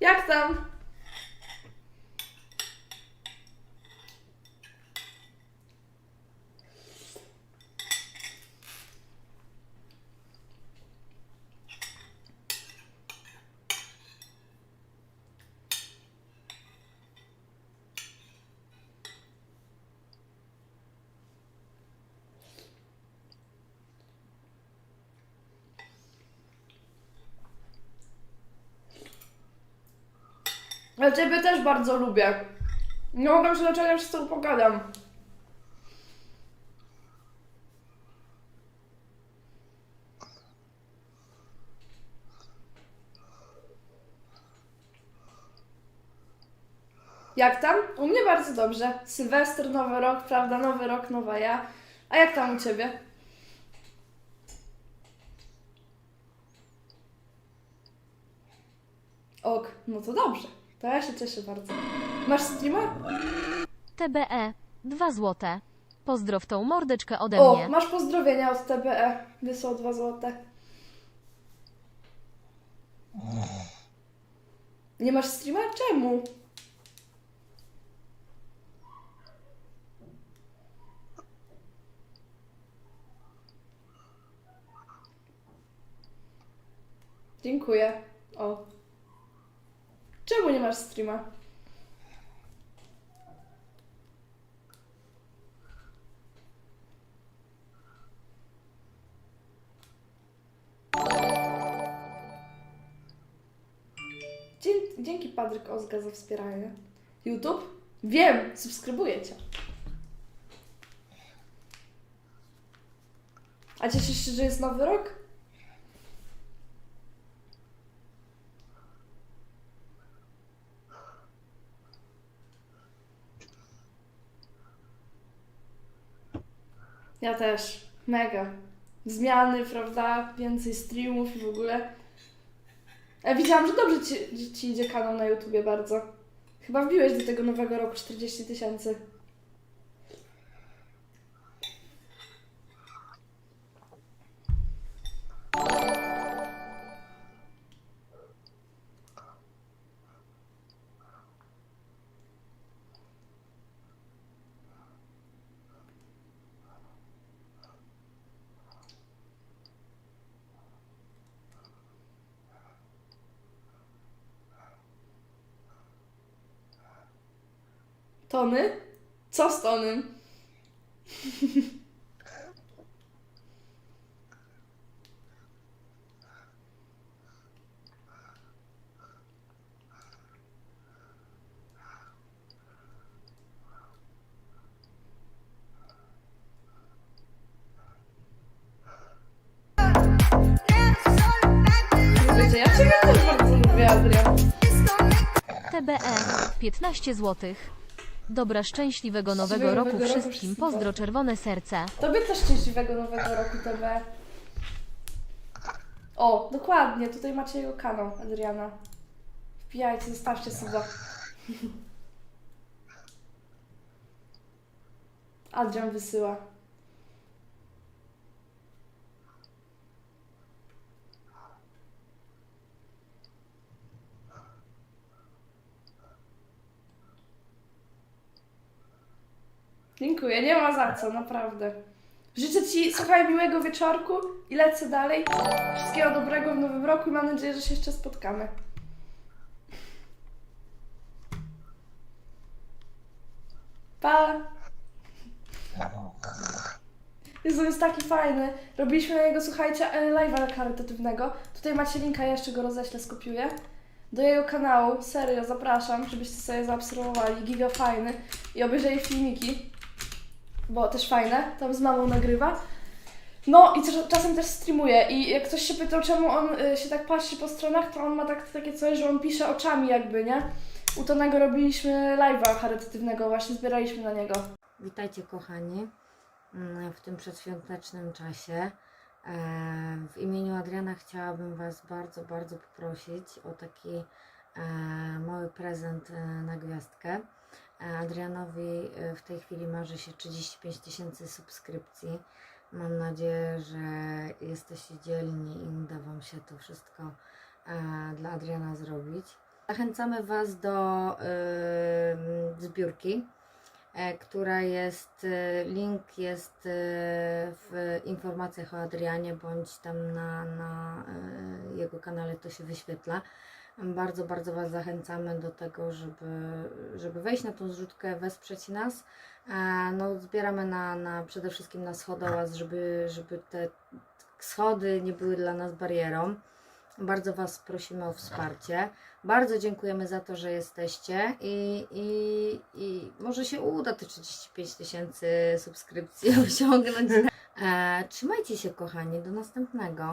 Jak tam? Ja ciebie też bardzo lubię. Nie mogę się już z tobą pogadam. Jak tam? U mnie bardzo dobrze. Sylwester, nowy rok, prawda? Nowy rok, nowa ja. A jak tam u ciebie? Ok, no to dobrze. To ja się cieszę bardzo. Masz streama? TBE 2 złote. Pozdrow tą mordeczkę ode O, mnie. masz pozdrowienia od TBE. Wysłał 2 złote. Nie masz streama? Czemu? Dziękuję. O. Czemu nie masz streama? Dzie- Dzięki Patryk Ozga za wspieranie. YouTube? Wiem, subskrybuję cię. A cieszysz się, że jest nowy rok? Ja też. Mega. Zmiany, prawda? Więcej streamów i w ogóle. Ja widziałam, że dobrze ci, ci idzie kanał na YouTubie bardzo. Chyba wbiłeś do tego nowego roku 40 tysięcy. Tony? Co z Tonym? Wiecie, ja Ciebie też bardzo. TBE 15 złotych. Dobra, szczęśliwego nowego Szczęśliwego roku nowego roku wszystkim. wszystkim. Pozdro czerwone serce. Tobie też szczęśliwego nowego roku TB. O, dokładnie, tutaj macie jego kanał, Adriana. Wbijajcie, zostawcie suba. Adrian wysyła. Dziękuję, nie ma za co, naprawdę. Życzę Ci, słuchaj, miłego wieczorku i lecę dalej. Wszystkiego dobrego w nowym roku i mam nadzieję, że się jeszcze spotkamy. Pa! Jezu, jest taki fajny. Robiliśmy na niego, słuchajcie, e, live'a charytatywnego. Tutaj macie linka, ja jeszcze go roześlę, skopiuję. Do jego kanału, serio, zapraszam, żebyście sobie zaobserwowali. Giga fajny. I obejrzeli filmiki bo też fajne, tam z mamą nagrywa. No i czas- czasem też streamuje i jak ktoś się pytał, czemu on y, się tak patrzy po stronach, to on ma tak, takie coś, że on pisze oczami jakby, nie? U Tonego robiliśmy live'a charytatywnego, właśnie zbieraliśmy na niego. Witajcie kochani mm, w tym przedświątecznym czasie. E, W imieniu Adriana chciałabym Was bardzo, bardzo poprosić o taki e, mały prezent e, na gwiazdkę. Adrianowi e, w tej chwili marzy się 35 tysięcy subskrypcji. Mam nadzieję, że jesteście dzielni i uda Wam się to wszystko e, dla Adriana zrobić. Zachęcamy Was do y, zbiórki, która jest, link jest w informacjach o Adrianie, bądź tam na, na jego kanale to się wyświetla. Bardzo, bardzo Was zachęcamy do tego, żeby, żeby wejść na tą zrzutkę, wesprzeć nas. E, No, zbieramy na, na, przede wszystkim na schodołaz, żeby, żeby te schody nie były dla nas barierą. Bardzo Was prosimy o wsparcie. Bardzo dziękujemy za to, że jesteście i, i, i może się uda te 35 tysięcy subskrypcji osiągnąć. E, trzymajcie się, kochani, do następnego.